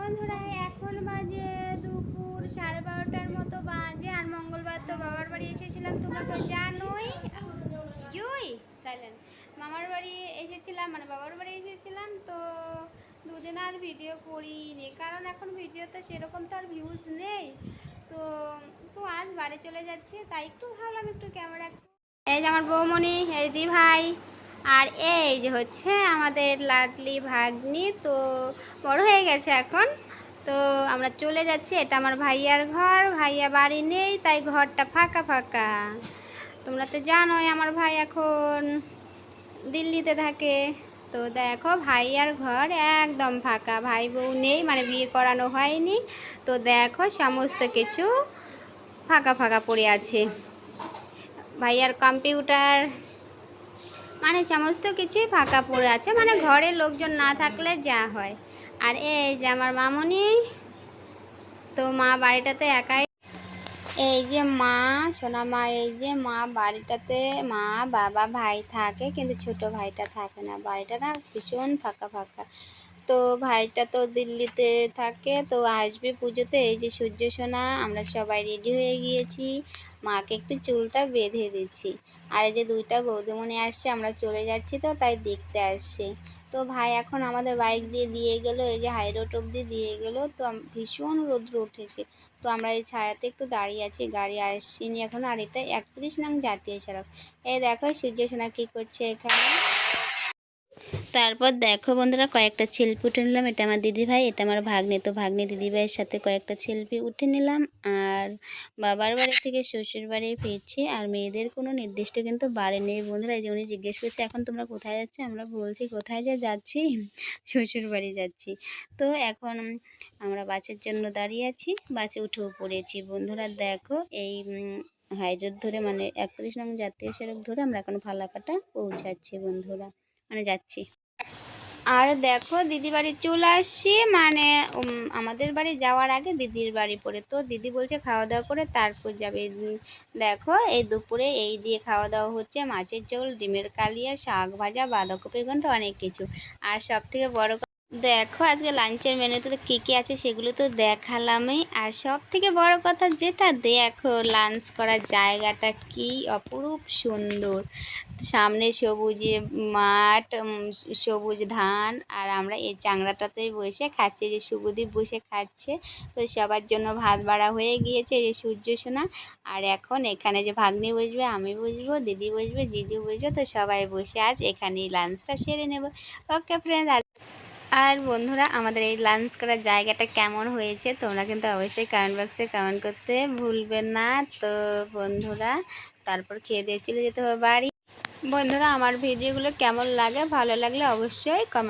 বন্ধুরা, এখন বাজে দুপুর সাড়ে বারোটার মতো বাজে আর মঙ্গলবার তো বাবার বাড়ি এসেছিলাম, তোমরা তো জানোই। জুই সাইলেন্ট মামার বাড়ি এসেছিলাম মানে বাবার বাড়ি এসেছিলাম, তো দুদিন আর ভিডিও করিনি। কারণ এখন ভিডিওতে সেরকম তো আর ভিউজ নেই। তো তো আজ বাড়ি চলে যাচ্ছে, তাই একটু ভাবলাম একটু ক্যামেরা এই যে আমার বৌমণি এই দি ভাই আর এই যে হচ্ছে আমাদের লাডলি ভাগ্নি, তো বড় হয়ে গেছে এখন। তো আমরা চলে যাচ্ছি, এটা আমার ভাইয়ার ঘর, ভাইয়া বাড়ি নেই, তাই ঘরটা ফাঁকা ফাঁকা। তোমরা তো জানোই আমার ভাই এখন দিল্লিতে থাকে। তো দেখো, ভাইয়ার ঘর একদম ফাঁকা, ভাই বউ নেই মানে বিয়ে করানো হয়নি। তো দেখো, সমস্ত কিছু ফাঁকা ফাঁকা পড়ে আছে। ভাইয়ার কম্পিউটার মানে সমস্ত কিছুই ফাঁকা পড়ে আছে। মানে ঘরে লোকজন না থাকলে যা হয়। আর এই যে আমার মামনি, তো মা বাড়িটাতে একাই। এই যে মা, সোনা মা, এই যে মা বাড়িটাতে মা, বাবা, ভাই থাকে, কিন্তু ছোট ভাইটা থাকে না। বাড়িটা না ভীষণ ফাঁকা ফাঁকা। তো ভাইটা তো দিল্লিতে থাকে, তো আসবে পুজোতে। এই যে সূর্য সোনা, আমরা সবাই রেডি হয়ে গিয়েছি। মাকে একটু চুলটা বেঁধে দিচ্ছি। আর এই যে দুইটা বৌদিমণি আসছে, আমরা চলে যাচ্ছি তো, তাই দেখতে আসছে। তো ভাই এখন আমাদের বাইক দিয়ে দিয়ে গেল, এই যে হাই রোড অবধি দিয়ে গেল, তো ভীষণ রৌদ্র উঠেছে। তো আমরা এই ছায়াতে একটু দাঁড়িয়ে আছি, গাড়ি আসেনি এখন, আর এটা একত্রিশ নং জাতীয় সড়ক। এই দেখো সূর্য সোনা কী করছে এখানে। তারপর দেখো বন্ধুরা, কয়েকটা সেলফি উঠে নিলাম। এটা আমার দিদি ভাই এটা আমার ভাগ্নে। তো ভাগ্নে দিদি ভাইয়ের সাথে কয়েকটা সেলফি উঠে নিলাম। আর বাবার বাড়ি থেকে শ্বশুর বাড়ি ফিরছি, আর মেয়েদের কোনো নির্দিষ্ট কিন্তু বাড়ি নেই। বন্ধুরা, এই যে উনি জিজ্ঞেস করছে, এখন তোমরা কোথায় যাচ্ছ? আমরা বলছি, কোথায় যে যাচ্ছি? শ্বশুর বাড়ি যাচ্ছি। তো এখন আমরা বাসের জন্য দাঁড়িয়ে আছি। বাসে উঠেও পড়েছি। বন্ধুরা, দেখো, এই হাই রোড ধরে মানে একত্রিশ নং জাতীয় সড়ক ধরে আমরা এখন ফালাকাটা পৌঁছাচ্ছি বন্ধুরা। মানে যাচ্ছি। আর দেখো দিদি বাড়ি চলে আসছি। মানে আমাদের বাড়ি যাওয়ার আগে দিদির বাড়ি পড়ে তো দিদি বলছে খাওয়া দাওয়া করে তারপর যাবে। দেখো, এই দুপুরে এই দিয়ে খাওয়া দাওয়া হচ্ছে। মাছের ঝোল, ডিমের কালিয়া, শাক ভাজা, বাঁধাকপির ঘন্ট, অনেক কিছু। আর সব থেকে বড় দেখো আজকে লাঞ্চের মেনুতে কী কী আছে সেগুলো তো দেখালামই। আর সব থেকে বড় কথা যেটা দেখো, লাঞ্চ করার জায়গাটা কি অপরূপ সুন্দর। সামনে সবুজে মাঠ সবুজ ধান, আর আমরা এই চাংড়াটাতেই বসে খাচ্ছে যে শুভদীপ বসে খাচ্ছে। তো সবার জন্য ভাত বাড়া হয়ে গিয়েছে যে সূর্য সোনা। আর এখন এখানে যে ভাগ্নি বসবে, আমি বসবো, দিদি বসবে, জিজু বসবে, তো সবাই বসে আজ এখানেই লাঞ্চটা সেরে নেব। ওকে ফ্রেন্ড আর বন্ধুরা, আমাদের এই লাঞ্চ করার জায়গাটা কেমন হয়েছে তোমরা কিন্তু অবশ্যই কমেন্ট বক্সে কমেন্ট করতে ভুলবে না। তো বন্ধুরা, তারপর খেয়ে দিয়ে চলে যেতে হবে বাড়ি। বন্ধুরা, আমার ভিডিওগুলো কেমন লাগে, ভালো লাগলে অবশ্যই কমেন্ট